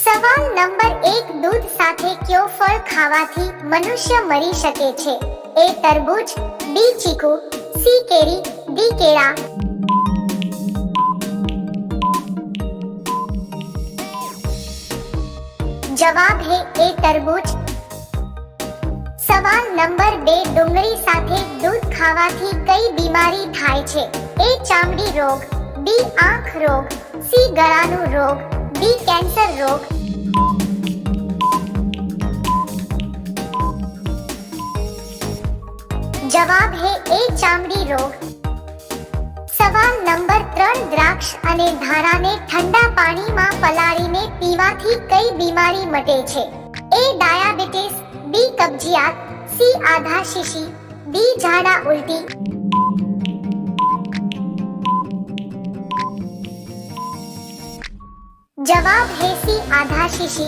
સવાલ નંબર એક, દૂધ સાથે કયો ફળ ખાવાથી મનુષ્ય મરી શકે છે? એ તરબૂચ, બી ચીકુ, સી કેરી, ડી કેળા. જવાબ હે એ તરબૂચ. સવાલ નંબર બે, ડુંગળી સાથે દૂધ ખાવાથી કઈ બીમારી થાય છે? એ ચામડી રોગ, બી આંખ રોગ, સી ગળાનું રોગ ડી કેન્સર રોગ. જવાબ હે એ ચામડી રોગ. સવાલ નંબર ત્રણ, દ્રાક્ષ અને ધારાને ઠંડા પાણીમાં પલાળીને પીવાથી કઈ બીમારી મટે છે? એ ડાયાબિટીસ, બી કબજિયાત, સી આધા શીશી, ડી ઝાડા ઉલટી જવાબ હે સી આધા શીશી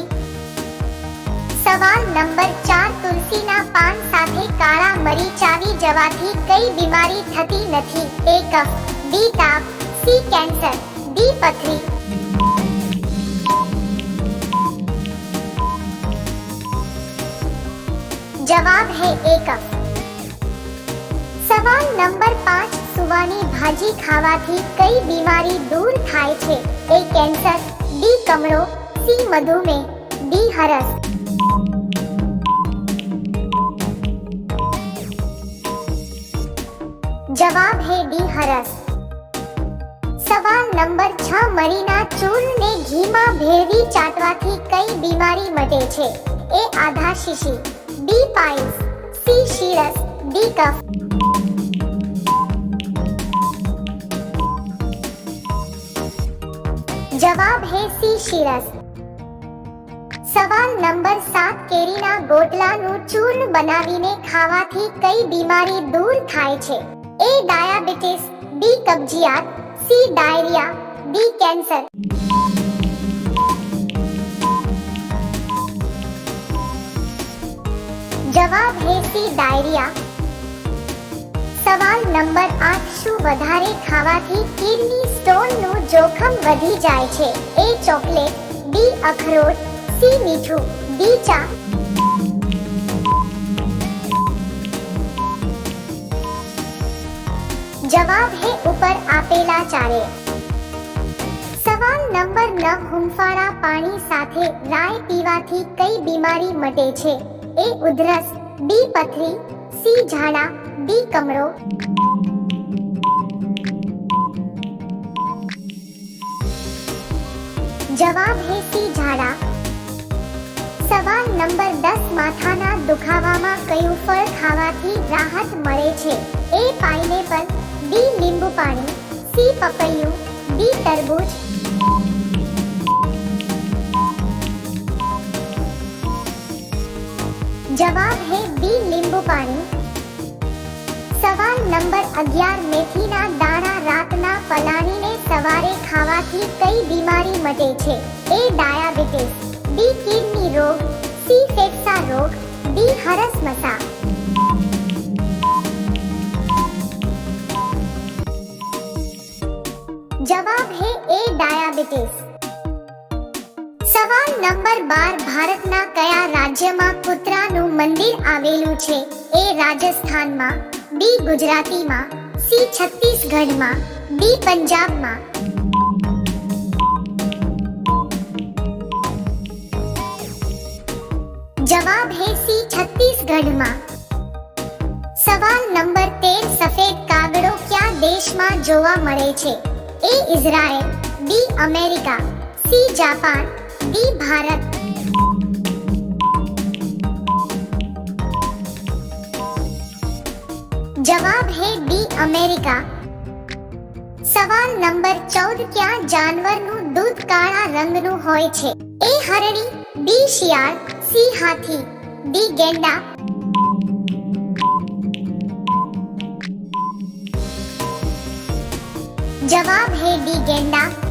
સવાલ નંબર ચાર તુલસીના પાન સાથે કાળા મરી ચાવી જવાથી કઈ બીમારી થતી નથી એ કફ ડી તાપ સી કેન્સર ડી પથરી જવાબ હે એ કફ સવાલ નંબર પાંચ સુવાની ભાજી ખાવાથી કઈ બીમારી દૂર થાય છે એ કેન્સર ડી કમળો, સી મધુમેહ, ડી હરસ. જવાબ હે ડી હરસ. સવાલ નંબર છ, મરીના ચૂર્ણને ઘીમાં ભેળવી ચાટવાથી કઈ બીમારી મટે છે? એ આધા શીશી, ડી પાઇલ્સ, સી શીરસ, ડી કફ. જવાબ શિરસ. સવાલ નંબર સાત, કેરીના ગોટલાનું ચૂર્ણ બનાવીને ખાવાથી કઈ બીમારી દૂર થાય છે? એ ડાયાબિટીસ, બી કબજિયાત, સી ડાયરિયા, ડી કેન્સર. જવાબ હે સી ડાયરિયા. સવાલ નંબર 8 શું વધારે ખાવાથી કિડની સ્ટોનનું જોખમ વધી જાય છે? એ ચોકલેટ, બી અખરોટ, સી મીઠું, ડી ચા. જવાબ હે ઉપર આપેલા ચારે. સવાલ નંબર 9 હુંફાળા પાણી સાથે રાય પીવાથી કઈ બીમારી મટે છે? એ ઉધરસ, બી પથરી સી ઝાડા, ડી કમળો. જવાબ હે સી ઝાડા. સવાલ નંબર 10 માથાના દુખાવામાં કયું ફળ ખાવાથી રાહત મળે છે? એ પાઇનેપલ, બી લીંબુ પાણી, સી પપૈયું, ડી તરબૂચ. જવાબ હે પાણી સવાલ નંબર અગિયાર, મેથીના દાણા રાતના પલાળીને સવારે ખાવાથી કઈ બીમારી મટે છે? એ ડાયાબિટીસ, બી કિડની રોગ, સી ફેફસા રોગ, ડી હરસ મસા જવાબ હે એ ડાયાબિટીસ. નંબર બાર ભારતના કયા રાજ્યમાં કૂતરાનું મંદિર આવેલું છે? એ રાજસ્થાનમાં, બી ગુજરાતીમાં, સી છત્તીસગઢમાં, ડી પંજાબમાં. જવાબ હે સી છત્તીસગઢમાં. સવાલ નંબર તેર, સફેદ કાગડો કયા દેશમાં જોવા મળે છે? A Israel, B America, C Japan D Bharat જવાબ હે ડી અમેરિકા સવાલ નંબર ચૌદ ક્યાં જાનવરનું દૂધ કાળા રંગનું હોય છે એ હરણી બી શિયાળ સી હાથી ડી ગેંડા જવાબ હે ડી ગેંડા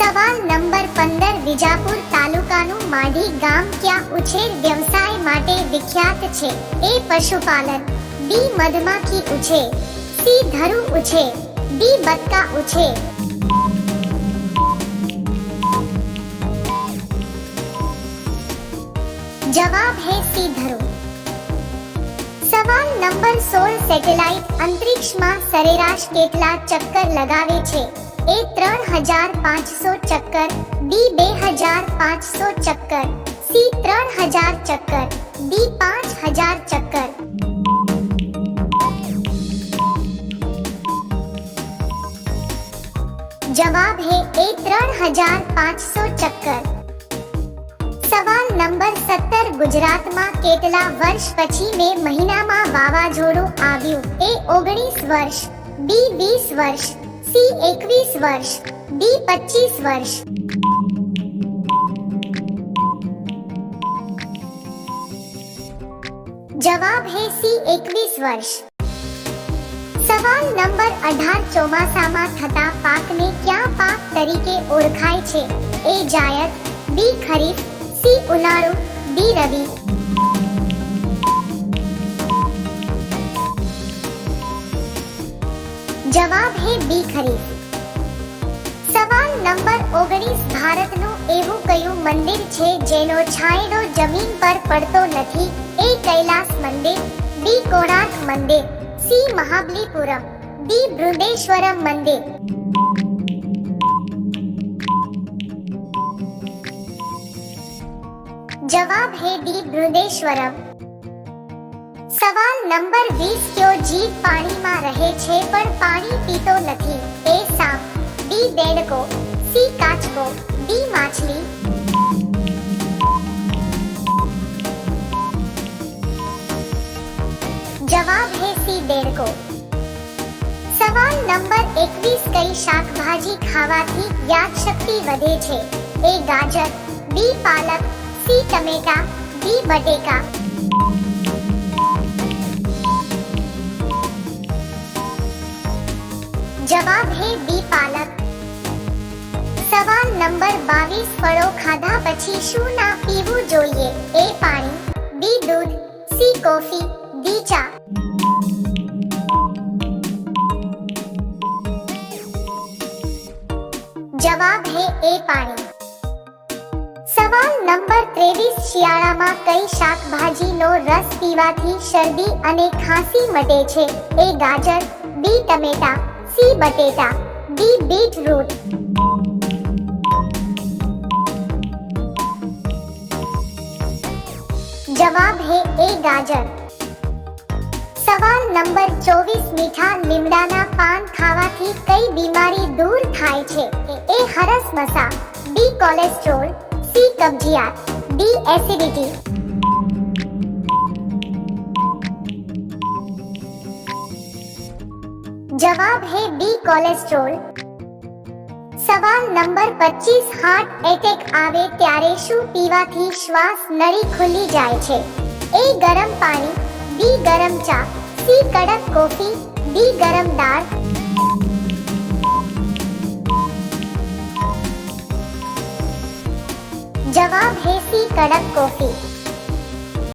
સવાલ નંબર પંદર, વિજાપુર તાલુકાનું માઢી ગામ ક્યાં ઉછેર વ્યવસાય માટે વિખ્યાત છે? એ પશુપાલન બી મધમાખી ઉછેર, સી ધરુ ઉછેર, ડી બતકા ઉછેર. જવાબ હે સી ધરુ. સવાલ નંબર સોળ, સેટેલાઇટ અંતરિક્ષમાં સરેરાશ કેટલા ચક્કર લગાવે છે? એ ત્રણ હજાર પાંચસો ચક્કર, બી બે હજાર પાંચસો ચક્કર, સી ત્રણ હજાર ચક્કર, ડી પાંચ હજાર ચક્કર. જવાબ હે એ ત્રણ હજાર પાંચસો ચક્કર. સવાલ નંબર સત્તર, ગુજરાતમાં કેટલા વર્ષ પછી મે મહિનામાં વાવાઝોડું આવ્યું? એ ઓગણીસ વર્ષ, બી વીસ વર્ષ સી એકવીસ વર્ષ ડી પચીસ વર્ષ જવાબ હે સી એકવીસ વર્ષ સવાલ નંબર અઢાર ચોમાસામાં થતા પાકને ક્યાં પાક તરીકે ઓળખાય છે A zaid B kharif C ઉનાળુ ડી રવિ જવાબ હે બી ખરીફ સવાલ નંબર ઓગણીસ ભારતનું એવું કયું મંદિર છે જેનો છાંયડો જમીન પર પડતો નથી એ કૈલાસ મંદિર બી કોણાર્ક મંદિર સી મહાબલીપુરમ ડી બૃંદેશ્વરમ મંદિર જવાબ હે ડી બૃંદેશ્વરમ સવાલ નંબર 20 કયો જીવ પાણીમાં રહે છે પણ પાણી પીતો નથી એ સાપ બી દેડકો સી કાચબો ડી માછલી જવાબ હે સી દેડકો સવાલ નંબર 21 કઈ શાકભાજી ખાવાથી યાદશક્તિ વધે છે એ ગાજર બી પાલક સી ટમેટા ડી બટેકા જવાબ હે બી પાલક સવાલ નંબર 22 ફળો ખાધા પછી શું ના પીવું જોઈએ? એ પાણી, બી દૂધ, સી કોફી, ડી ચા. જવાબ હે એ પાણી. સવાલ નંબર 23 શિયાળામાં કઈ શાકભાજીનો રસ પીવાથી શરદી અને ખાંસી મટે છે? એ ગાજર, બી ટમેટા સી બટેટા, ડી બીટરૂટ. જવાબ હે એ ગાજર. સવાલ નંબર 24 મીઠા લીમડાના પાન ખાવાથી કઈ બીમારી દૂર થાય છે? એ હરસ મસા બી કોલેસ્ટ્રોલ, સી કબજિયાત, ડી એસિડિટી. જવાબ હે બી કોલેસ્ટ્રોલ સવાલ નંબર 25 હાર્ટ એટેક આવે ત્યારે શું પીવાથી શ્વાસ નળી ખુલી જાય છે એ ગરમ પાણી બી ગરમ ચા સી કડક કોફી ડી ગરમ દાળ જવાબ હે સી કડક કોફી